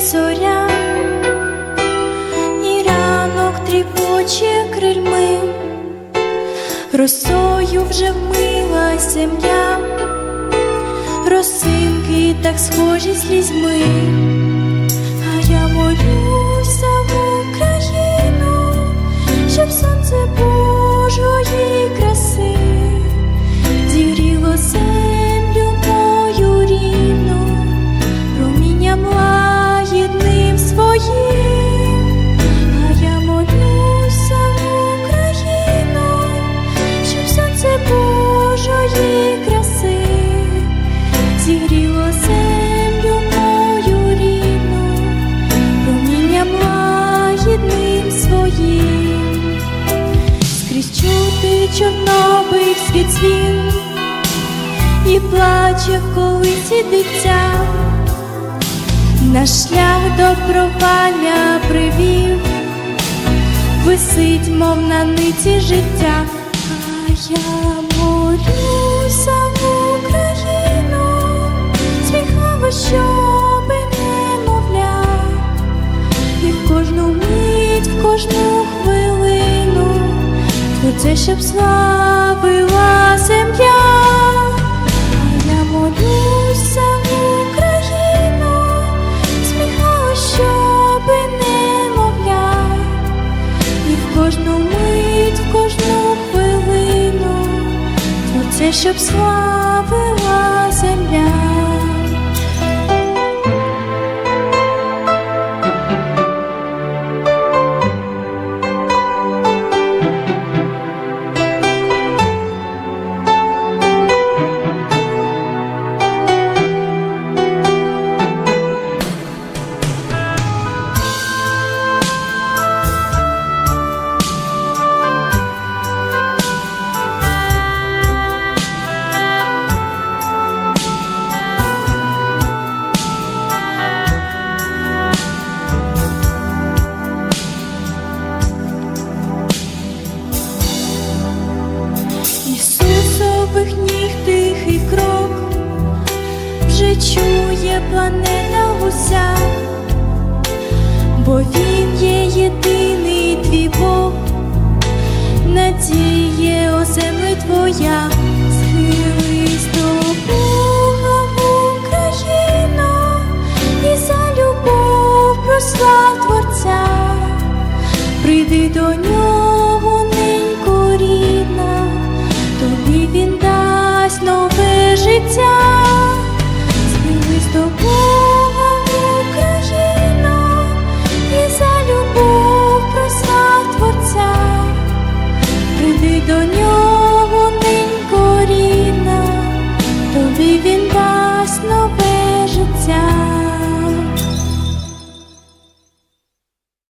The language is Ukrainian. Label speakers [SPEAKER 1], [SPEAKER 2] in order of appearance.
[SPEAKER 1] зоря, і ранок тріпоче крильми, росою вже вмила земля, росинки так схожі слізьми. Скрізь чути чорнобильський дзвін і плаче в дитя, наш шлях до провалля привів, висить, мов на ниці життя, а я молюся в Україну, сміхаво, щоби Оце щоб славила земля, я молюся Україну, сміхала, щоби немовля, і в кожну мить, в кожну хвилину, Оце щоб славила земля. не чує планета уся, бо він є єдиний твій Бог, надіє о землю твоя, схились до Бога, Україна, і за любов прослав Творця, прийди до нього, ненько рідна, тобі він дасть нове життя. він дасть нове життя.